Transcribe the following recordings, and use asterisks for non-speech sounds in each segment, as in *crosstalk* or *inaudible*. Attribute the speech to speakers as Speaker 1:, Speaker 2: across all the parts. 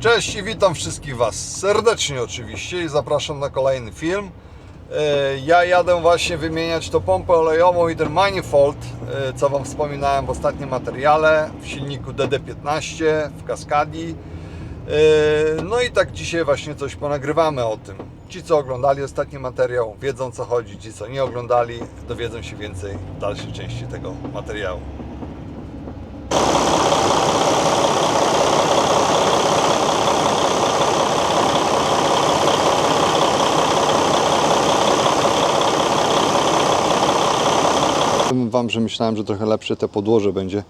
Speaker 1: Cześć i witam wszystkich Was serdecznie oczywiście i zapraszam na kolejny film. E, Ja jadę właśnie wymieniać tą pompę olejową i ten manifold, e, co Wam wspominałem w ostatnim materiale w silniku DD15 w Kaskadii. E, No i tak dzisiaj właśnie coś ponagrywamy o tym. Ci co oglądali ostatni materiał wiedzą co chodzi, ci co nie oglądali dowiedzą się więcej w dalszej części tego materiału. Wam, że myślałem, że trochę lepsze te podłoże będzie.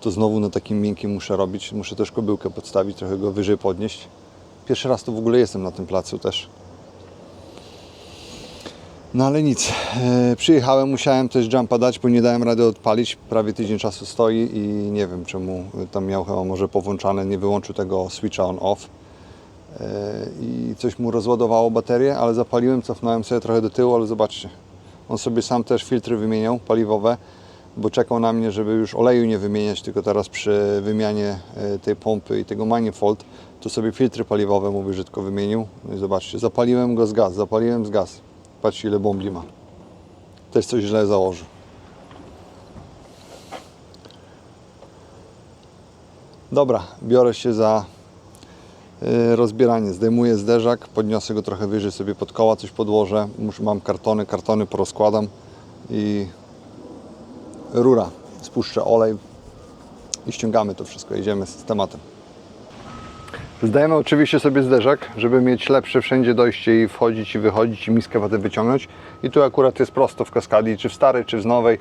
Speaker 1: To znowu na takim miękkim muszę robić. Muszę też kobyłkę podstawić, trochę go wyżej podnieść. Pierwszy raz to w ogóle jestem na tym placu też. No ale nic. E, przyjechałem, musiałem też jumpa dać, bo nie dałem rady odpalić. Prawie tydzień czasu stoi i nie wiem czemu tam miał chyba może powłączane, nie wyłączył tego switcha on-off. E, I coś mu rozładowało baterię, ale zapaliłem, cofnąłem sobie trochę do tyłu, ale zobaczcie. On sobie sam też filtry wymieniał, paliwowe, bo czekał na mnie, żeby już oleju nie wymieniać, tylko teraz przy wymianie e, tej pompy i tego manifold, to sobie filtry paliwowe mu brzydko wymienił. No i zobaczcie, zapaliłem go z gaz, zapaliłem z gaz. Patrzcie ile bombli ma. Też coś źle założył. Dobra, biorę się za rozbieranie. Zdejmuję zderzak, podniosę go trochę wyżej sobie pod koła, coś podłożę. Mam kartony, kartony porozkładam i rura. Spuszczę olej i ściągamy to wszystko. Jedziemy z tematem. Zdajemy oczywiście sobie zderzak, żeby mieć lepsze wszędzie dojście i wchodzić i wychodzić i miskę wody wyciągnąć. I tu akurat jest prosto w kaskadii, czy w starej, czy w nowej.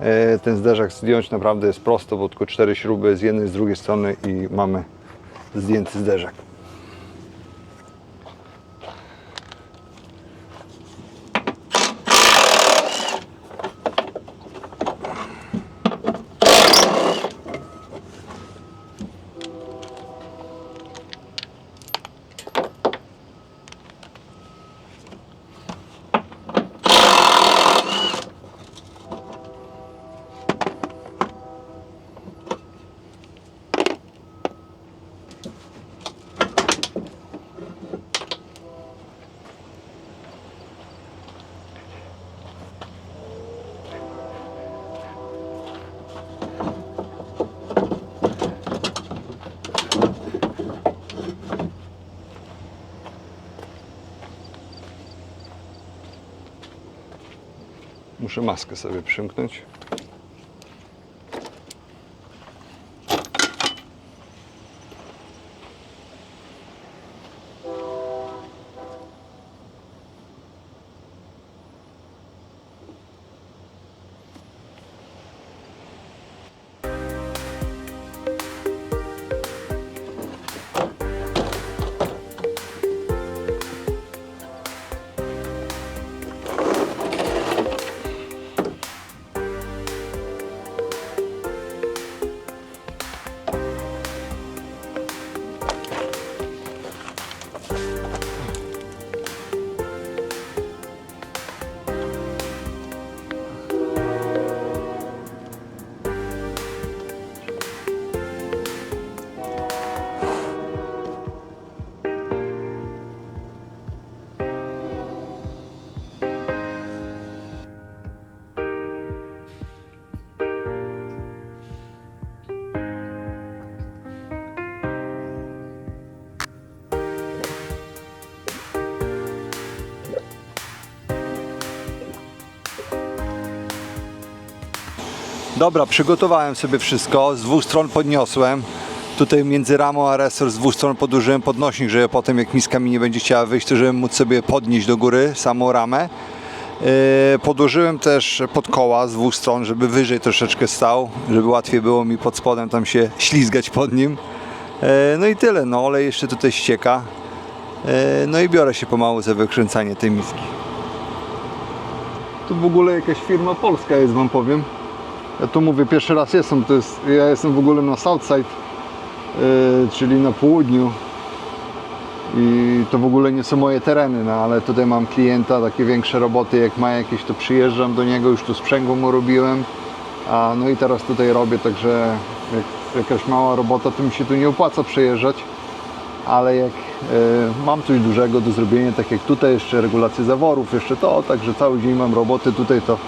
Speaker 1: E, Ten zderzak zdjąć naprawdę jest prosto, bo tylko cztery śruby z jednej, z drugiej strony i mamy zdjęty zderzak. Muszę maskę sobie przymknąć. Dobra, przygotowałem sobie wszystko. Z dwóch stron podniosłem. Tutaj między ramą a resor z dwóch stron podłożyłem podnośnik, żeby potem jak miska mi nie będzie chciała wyjść, to żebym móc sobie podnieść do góry samą ramę. Yy, Podłożyłem też pod koła z dwóch stron, żeby wyżej troszeczkę stał, żeby łatwiej było mi pod spodem tam się ślizgać pod nim. Yy, No i tyle, no olej jeszcze tutaj ścieka. Yy, No i biorę się pomału za wykręcanie tej miski. Tu w ogóle jakaś firma polska jest, wam powiem. Ja tu mówię, pierwszy raz jestem, to jest, ja jestem w ogóle na Southside, yy, czyli na południu. I to w ogóle nie są moje tereny, no ale tutaj mam klienta, takie większe roboty, jak ma jakieś, to przyjeżdżam do niego, już tu sprzęgło mu robiłem, a no i teraz tutaj robię, także jak jakaś mała robota, to mi się tu nie opłaca przyjeżdżać, ale jak e, mam coś dużego do zrobienia, tak jak tutaj jeszcze regulacje zaworów, jeszcze to, także cały dzień mam roboty tutaj, to,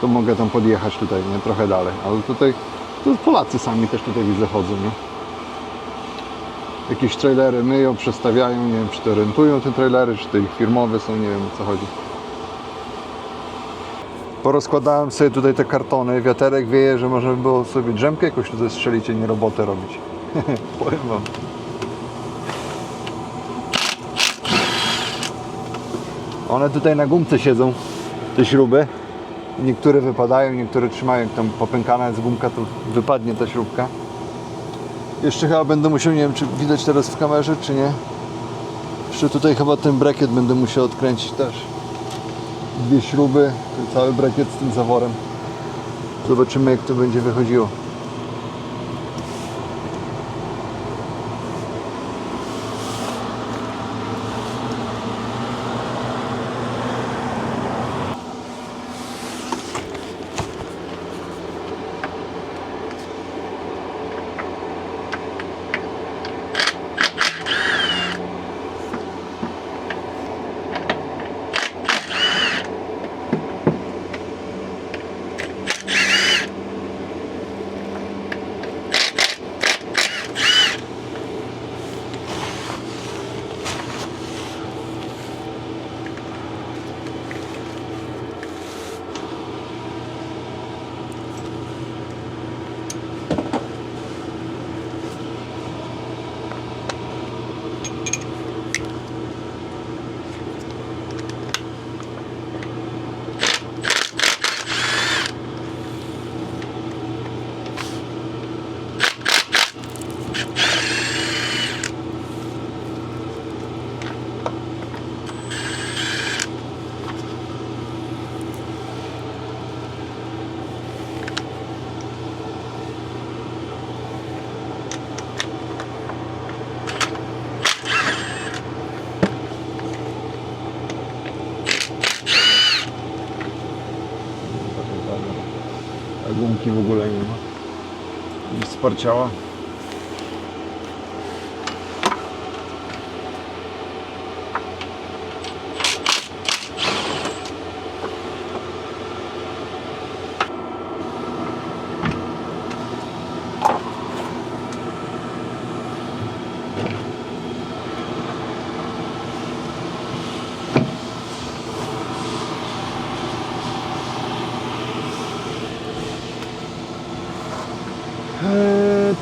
Speaker 1: to mogę tam podjechać tutaj, nie, trochę dalej, ale tutaj to Polacy sami też tutaj widzę chodzą, nie. Jakieś trailery myją, przestawiają, nie wiem czy to rentują te trailery, czy to ich firmowe są, nie wiem o co chodzi. Porozkładałem sobie tutaj te kartony, wiaterek wieje, że można by było sobie drzemkę jakoś tutaj strzelić, nie robotę robić. *laughs* Powiem wam. One tutaj na gumce siedzą, te śruby. Niektóre wypadają, niektóre trzymają. Jak tam popękana jest gumka, to wypadnie ta śrubka. Jeszcze chyba będę musiał, nie wiem czy widać teraz w kamerze, czy nie. Jeszcze tutaj chyba ten brakiet będę musiał odkręcić też. Dwie śruby, ten cały brakiet z tym zaworem. Zobaczymy jak to będzie wychodziło. A gumki w ogóle nie ma. I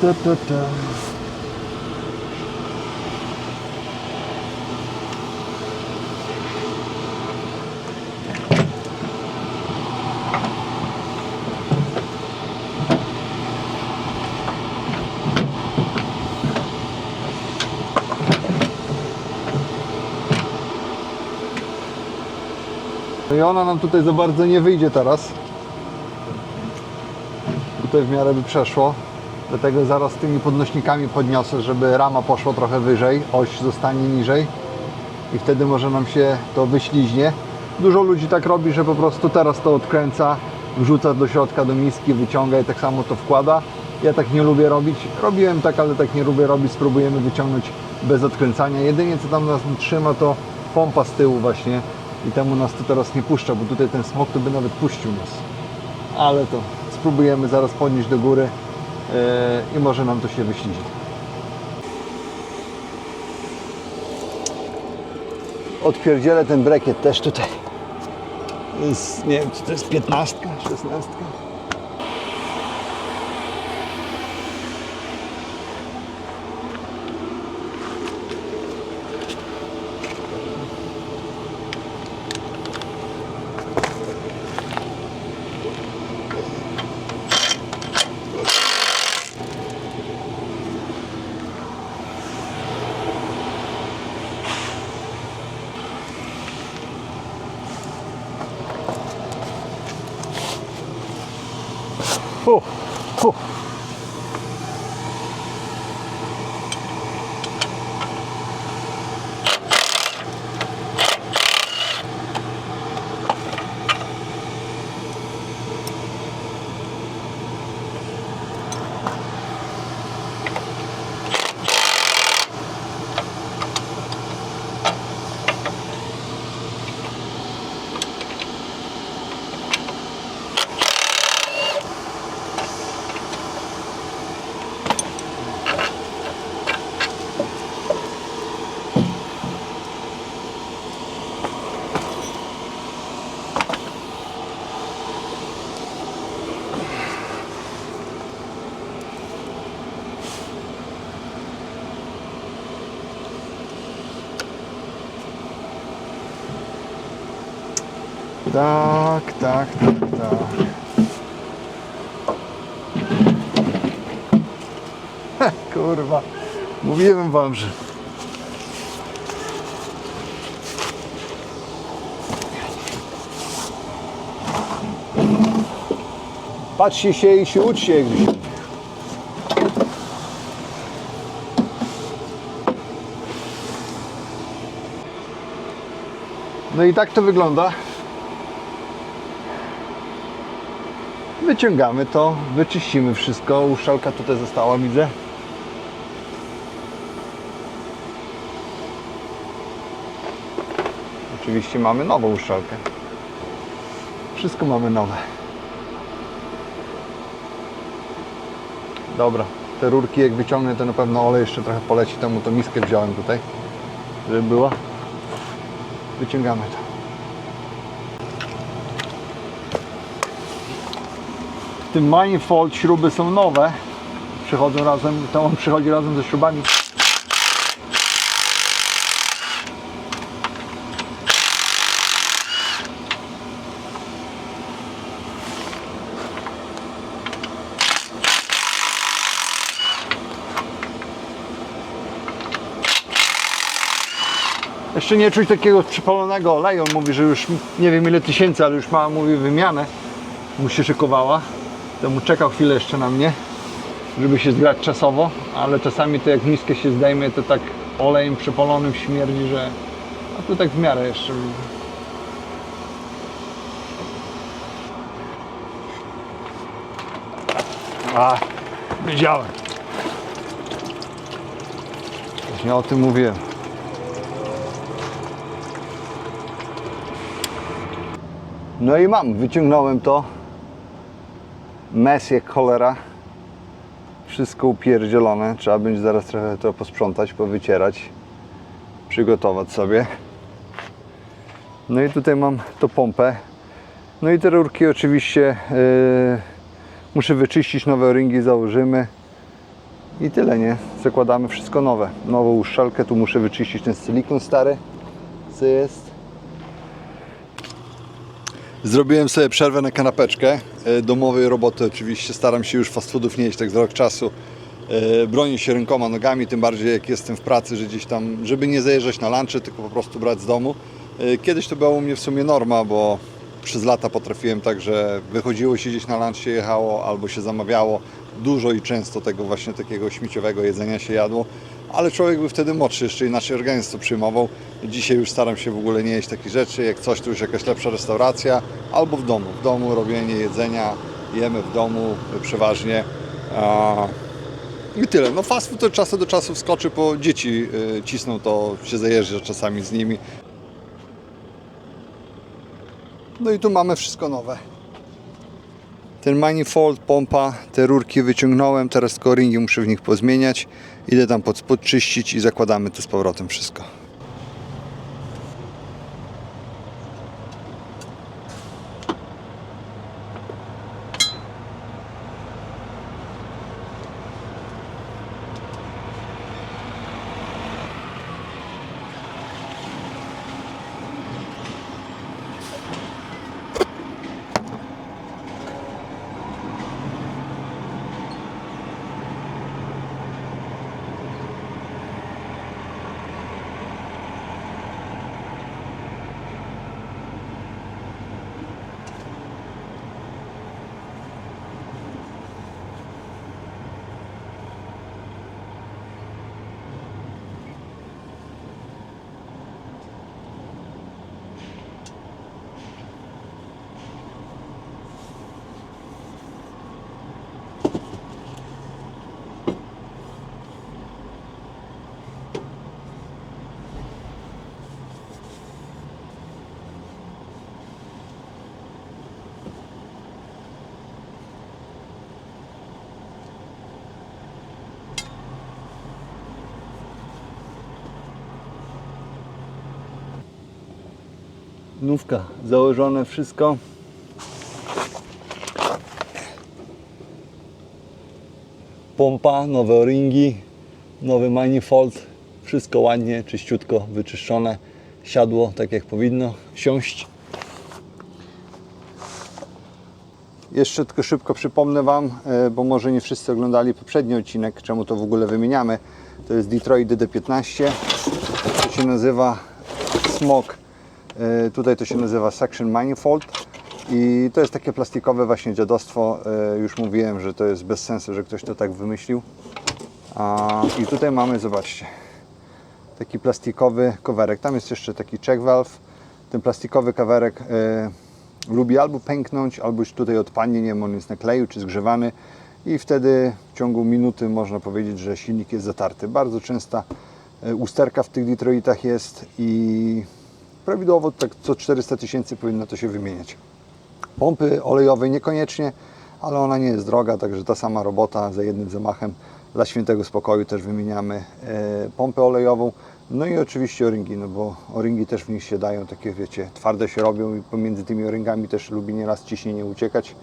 Speaker 1: ta, ta, ta. I ona nam tutaj za bardzo nie wyjdzie teraz. Tutaj w miarę by przeszło. Dlatego zaraz tymi podnośnikami podniosę, żeby rama poszła trochę wyżej, oś zostanie niżej i wtedy może nam się to wyśliźnie. Dużo ludzi tak robi, że po prostu teraz to odkręca, wrzuca do środka do miski, wyciąga i tak samo to wkłada. Ja tak nie lubię robić. Robiłem tak, ale tak nie lubię robić. Spróbujemy wyciągnąć bez odkręcania. Jedynie co tam nas trzyma to pompa z tyłu właśnie i temu nas to teraz nie puszcza, bo tutaj ten smok to by nawet puścił nas. Ale to spróbujemy zaraz podnieść do góry i może nam to się wyślizi. Odpierdzielę ten brekiet też tutaj. Jest, nie wiem, czy to jest 15, 16. ほうほう Tak, tak, tak, tak. Heh, kurwa. Mówiłem wam, że... Patrzcie się i się uczcie, się. No i tak to wygląda. Wyciągamy to, wyczyścimy wszystko. Uszczelka tutaj została, widzę. Oczywiście mamy nową uszczelkę. Wszystko mamy nowe. Dobra, te rurki jak wyciągnę, to na pewno olej jeszcze trochę poleci. Temu to miskę wziąłem tutaj, żeby była. Wyciągamy to. W tym manifold śruby są nowe. Przychodzą razem, to on przychodzi razem ze śrubami. Jeszcze nie czuć takiego przypalonego oleju. On mówi, że już nie wiem ile tysięcy, ale już ma, mówi, wymianę. Mu się szykowała. To mu czekał chwilę jeszcze na mnie, żeby się zgrać czasowo, ale czasami to jak miskę się zdejmie, to tak olejem przypalonym śmierdzi, że... A tu tak w miarę jeszcze. A, wiedziałem. Właśnie o tym mówiłem. No i mam, wyciągnąłem to. Mes jak cholera. Wszystko upierdzielone. Trzeba będzie zaraz trochę to posprzątać, powycierać. Przygotować sobie. No i tutaj mam to pompę. No i te rurki oczywiście yy, muszę wyczyścić, nowe ringi założymy. I tyle, nie? Zakładamy wszystko nowe. Nową uszczelkę, tu muszę wyczyścić ten silikon stary, co jest. Zrobiłem sobie przerwę na kanapeczkę. e, Domowej roboty oczywiście. Staram się już fast foodów nie jeść tak z rok czasu. E, Bronię się rękoma, nogami, tym bardziej jak jestem w pracy, że gdzieś tam, żeby nie zajeżdżać na lunchy, tylko po prostu brać z domu. E, Kiedyś to była u mnie w sumie norma, bo przez lata potrafiłem tak, że wychodziło się gdzieś na lunch, się jechało albo się zamawiało. Dużo i często tego właśnie takiego śmieciowego jedzenia się jadło, ale człowiek był wtedy młodszy, jeszcze inaczej organizm to przyjmował. Dzisiaj już staram się w ogóle nie jeść takich rzeczy, jak coś to już jakaś lepsza restauracja, albo w domu. W domu robienie jedzenia, jemy w domu przeważnie. I tyle. No fast food to czasu do czasu wskoczy, bo dzieci y, cisną, to się zajeżdża czasami z nimi. No i tu mamy wszystko nowe. Ten manifold, pompa, te rurki wyciągnąłem, teraz tylko ringi muszę w nich pozmieniać. Idę tam pod, podczyścić i zakładamy to z powrotem wszystko. Założone wszystko. Pompa, nowe o-ringi, nowy manifold. Wszystko ładnie, czyściutko, wyczyszczone. Siadło tak jak powinno siąść. Jeszcze tylko szybko przypomnę Wam, e, bo może nie wszyscy oglądali poprzedni odcinek, czemu to w ogóle wymieniamy. To jest Detroit DD15. To się nazywa Smog. E, Tutaj to się nazywa Section Manifold. I to jest takie plastikowe właśnie dziadostwo. E, Już mówiłem, że to jest bez sensu, że ktoś to tak wymyślił. I tutaj mamy, zobaczcie, taki plastikowy coverek. Tam jest jeszcze taki check valve. Ten plastikowy coverek e, lubi albo pęknąć, albo już tutaj odpadnie, nie wiem, on jest na kleju czy zgrzewany i wtedy w ciągu minuty można powiedzieć, że silnik jest zatarty. Bardzo częsta usterka w tych Detroitach jest i prawidłowo tak co 400 tysięcy powinno to się wymieniać. Pompy olejowej niekoniecznie, ale ona nie jest droga, także ta sama robota za jednym zamachem dla świętego spokoju też wymieniamy e, pompę olejową. No i oczywiście o-ringi, no bo o-ringi też w nich się dają, takie wiecie, twarde się robią i pomiędzy tymi o-ringami też lubi nieraz ciśnienie uciekać.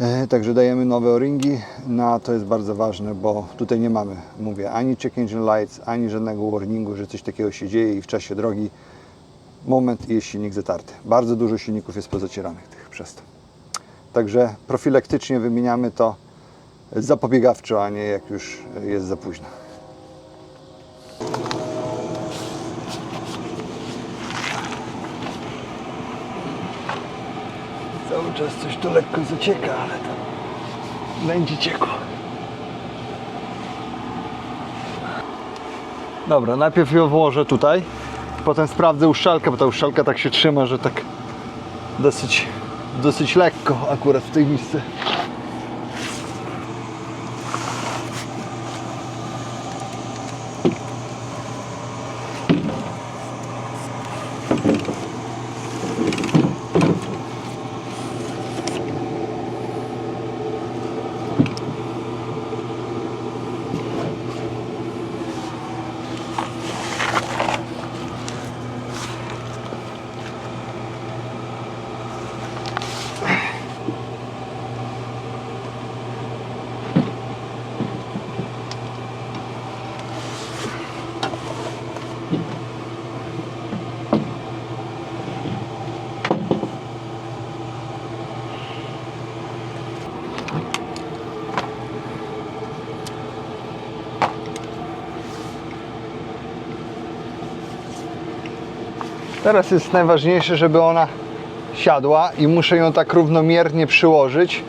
Speaker 1: E, Także dajemy nowe o-ringi, no to jest bardzo ważne, bo tutaj nie mamy, mówię, ani check engine lights, ani żadnego warningu, że coś takiego się dzieje i w czasie drogi moment i jest silnik zatarty. Bardzo dużo silników jest pozacieranych tych przez to. Także profilaktycznie wymieniamy to zapobiegawczo, a nie jak już jest za późno. Cały czas coś tu lekko zacieka, ale to będzie ciekło. Dobra, najpierw ją włożę tutaj, potem sprawdzę uszczelkę, bo ta uszczelka tak się trzyma, że tak dosyć, dosyć lekko akurat w tej miejscu. Teraz jest najważniejsze, żeby ona siadła i muszę ją tak równomiernie przyłożyć,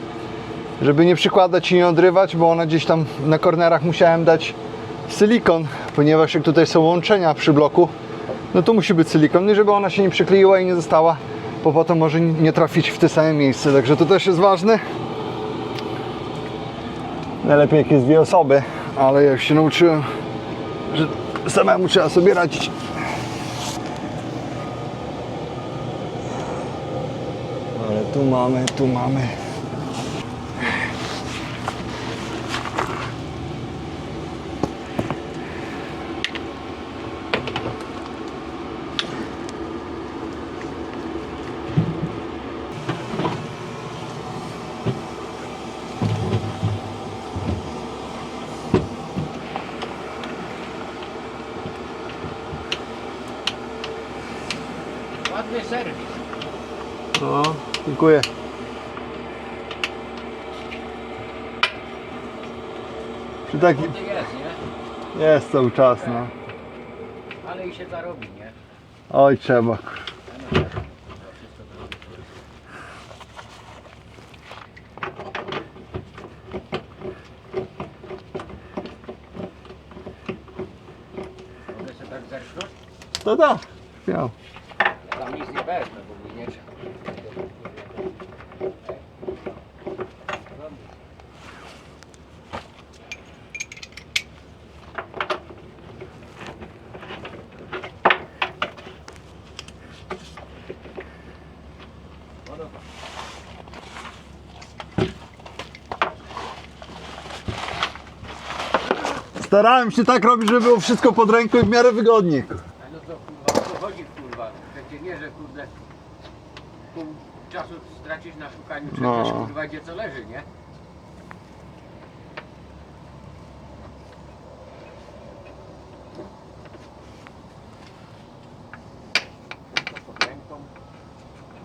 Speaker 1: żeby nie przykładać i nie odrywać, bo ona gdzieś tam na kornerach musiałem dać silikon, ponieważ jak tutaj są łączenia przy bloku, no to musi być silikon, no i żeby ona się nie przykleiła i nie została, bo potem może nie trafić w te same miejsce, także to też jest ważne. Najlepiej jak jest dwie osoby, ale jak się nauczyłem, że samemu trzeba sobie radzić. Ale tu mamy, tu mamy.
Speaker 2: Serwis.
Speaker 1: No, dziękuję. Czy taki
Speaker 2: To jest,
Speaker 1: jest cały czas, no.
Speaker 2: Ale i się zarobi, nie?
Speaker 1: Oj, trzeba.
Speaker 2: Mogę sobie tak zerknąć?
Speaker 1: To da. Miał.
Speaker 2: Tam nic nie wezmę, bo mi nie trzeba.
Speaker 1: Starałem się tak robić, żeby było wszystko pod ręką i w miarę wygodnie.
Speaker 2: No to kurwa, o co chodzi kurwa? Przecież nie, że kurde pół czasu stracisz na szukaniu czegoś
Speaker 1: No.
Speaker 2: kurwa gdzie co leży, nie? To pod ręką.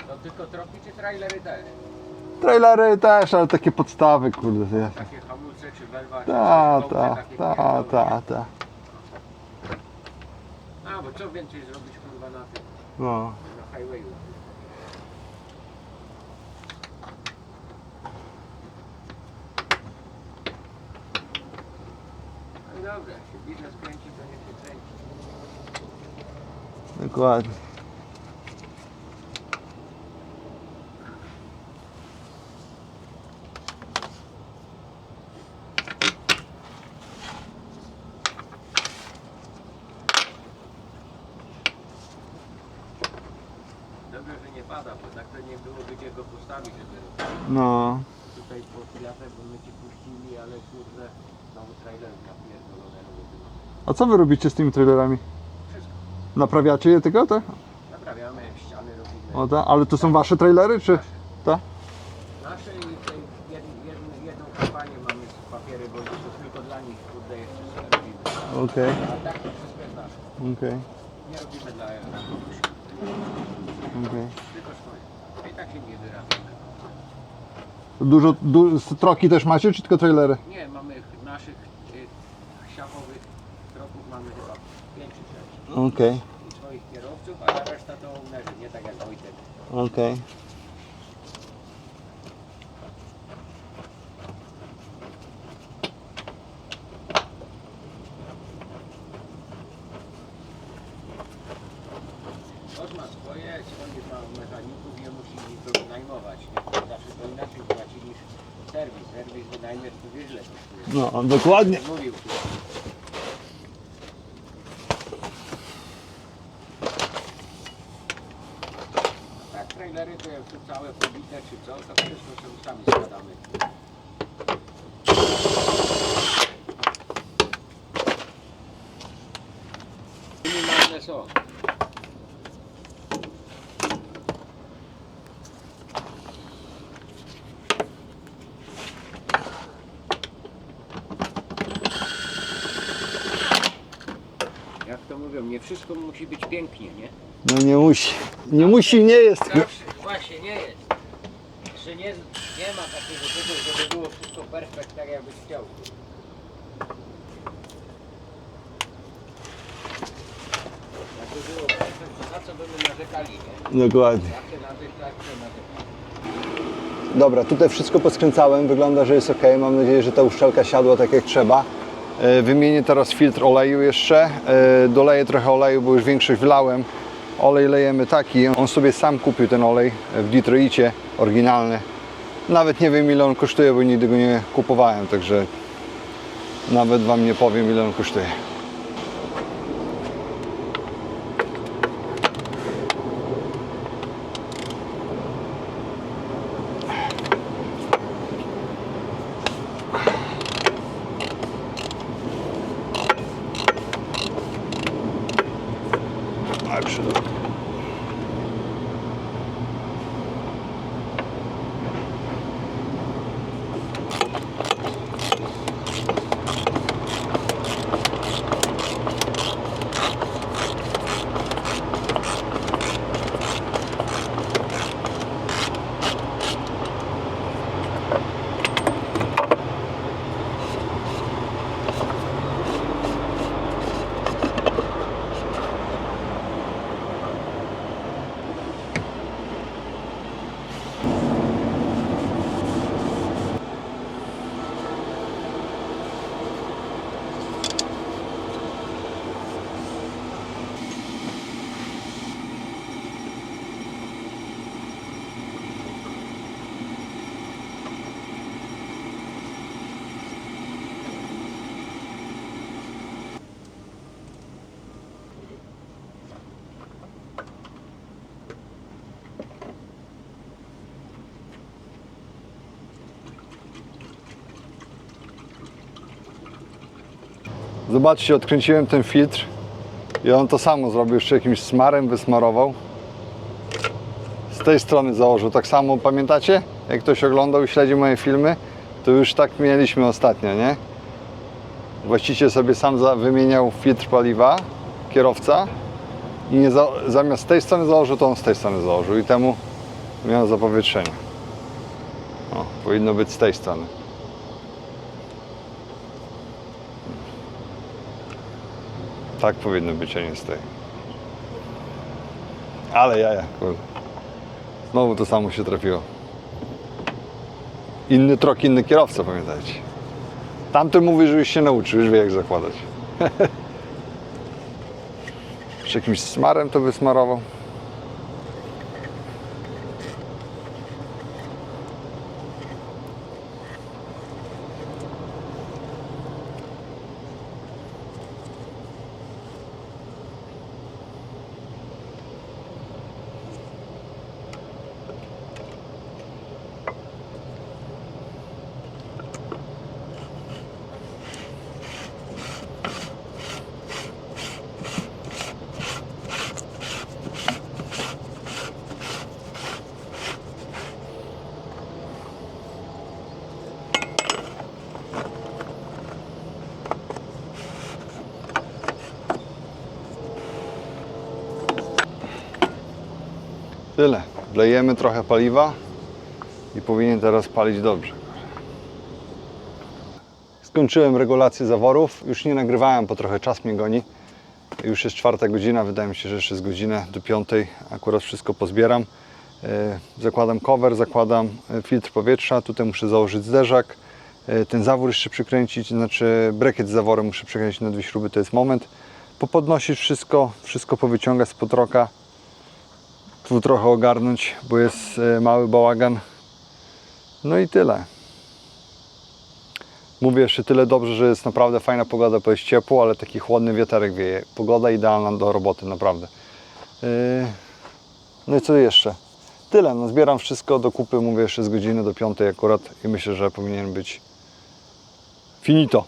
Speaker 2: To tylko tropi czy trailery też?
Speaker 1: Trailery też, ale takie podstawy, kurde.
Speaker 2: Takie
Speaker 1: Ta, ta, ta, ta, ta.
Speaker 2: A, bo co więcej zrobić kurwa na tym,
Speaker 1: No.
Speaker 2: na highwayu. No dobra, jak się biznes kręci, to niech się kręci.
Speaker 1: Dokładnie.
Speaker 2: Dobrze, że nie pada, bo tak to nie byłoby postawić, żeby
Speaker 1: No.
Speaker 2: tutaj pod wiatrem by my ci puścili, ale kurde, znowu trailer napierdolone robię.
Speaker 1: A co wy robicie z tymi trailerami?
Speaker 2: Wszystko.
Speaker 1: Naprawiacie je tylko, tak?
Speaker 2: Naprawiamy, ściany robimy.
Speaker 1: O, tak? Ale to są wasze trailery, czy? Tak?
Speaker 2: Nasze i tej jed, jedną, jedną kampanię mamy z papiery, bo to tylko dla nich kurde jeszcze sobie robimy.
Speaker 1: Okej,
Speaker 2: A tak to wszystko jest nasze.
Speaker 1: okej,
Speaker 2: Nie robimy dla dla kogoś,
Speaker 1: okej.
Speaker 2: I tak się nie wyrabia.
Speaker 1: Dużo, du, troki też macie, czy tylko trailery?
Speaker 2: Nie, mamy naszych y, siachowych kroków mamy chyba 5 czy 6.
Speaker 1: Okej,
Speaker 2: I swoich kierowców, a reszta to ownerzy, nie tak jak Wojtek.
Speaker 1: okej.
Speaker 2: On ma swoje, swoich ma mechaników, nie musi nikogo najmować. Nie? Zawsze to inaczej płaci niż serwis. Serwis wynajmiesz, to wiesz, ile kosztuje.
Speaker 1: No, dokładnie.
Speaker 2: Tu. A tak, trailery to jak tu całe pobite czy co, to wszystko sobie sami składamy. Minimalne są. Jak to mówią, nie wszystko musi być pięknie, nie?
Speaker 1: No nie musi. Nie musi, nie jest.
Speaker 2: Zawsze, właśnie nie jest. Że nie, nie ma takiego czegoś, żeby było wszystko perfekt, tak jakbyś chciał. Jakby było perfekt, to na co by my narzekali, nie?
Speaker 1: Dokładnie.
Speaker 2: Zawsze narzekać, to narzekać.
Speaker 1: Dobra, tutaj wszystko poskręcałem, wygląda, że jest ok. Mam nadzieję, że ta uszczelka siadła tak jak trzeba. E, Wymienię teraz filtr oleju jeszcze. E, Doleję trochę oleju, bo już większość wlałem. Olej lejemy taki. On sobie sam kupił ten olej w Detroicie, oryginalny. Nawet nie wiem ile on kosztuje, bo nigdy go nie kupowałem, także nawet Wam nie powiem ile on kosztuje. Ale przyda. Zobaczcie, odkręciłem ten filtr i on to samo zrobił, jeszcze jakimś smarem wysmarował. Z tej strony założył. Tak samo pamiętacie? Jak ktoś oglądał i śledzi moje filmy, to już tak mieliśmy ostatnio, nie? Właściciel sobie sam wymieniał filtr paliwa, kierowca i nie za, zamiast tej strony założył, to on z tej strony założył i temu miał zapowietrzenie. O, powinno być z tej strony. Tak powinno być, a nie z tej. Ale jaja, kurde. Znowu to samo się trafiło. Inny trok, inny kierowca, pamiętajcie. Tamten mówi, że już się nauczył, już wie jak zakładać. *laughs* Czy jakimś smarem to wysmarował? Tyle. Wlejemy trochę paliwa i powinien teraz palić dobrze. Skończyłem regulację zaworów. Już nie nagrywałem, bo trochę czas mnie goni. Już jest czwarta godzina, wydaje mi się, że jeszcze z godzinę do piątej akurat wszystko pozbieram. E, Zakładam cover, zakładam e, filtr powietrza, tutaj muszę założyć zderzak, e, ten zawór jeszcze przykręcić, znaczy breket z zaworem muszę przykręcić na dwie śruby, to jest moment. Popodnosić wszystko, wszystko powyciągać z potroka, tu trochę ogarnąć, bo jest e, mały bałagan. No i tyle. Mówię jeszcze tyle dobrze, że jest naprawdę fajna pogoda, bo jest ciepło, ale taki chłodny wiaterek wieje. Pogoda idealna do roboty, naprawdę. Yy, No i co jeszcze? Tyle, no zbieram wszystko do kupy, mówię jeszcze z godziny do piątej akurat i myślę, że powinien być finito.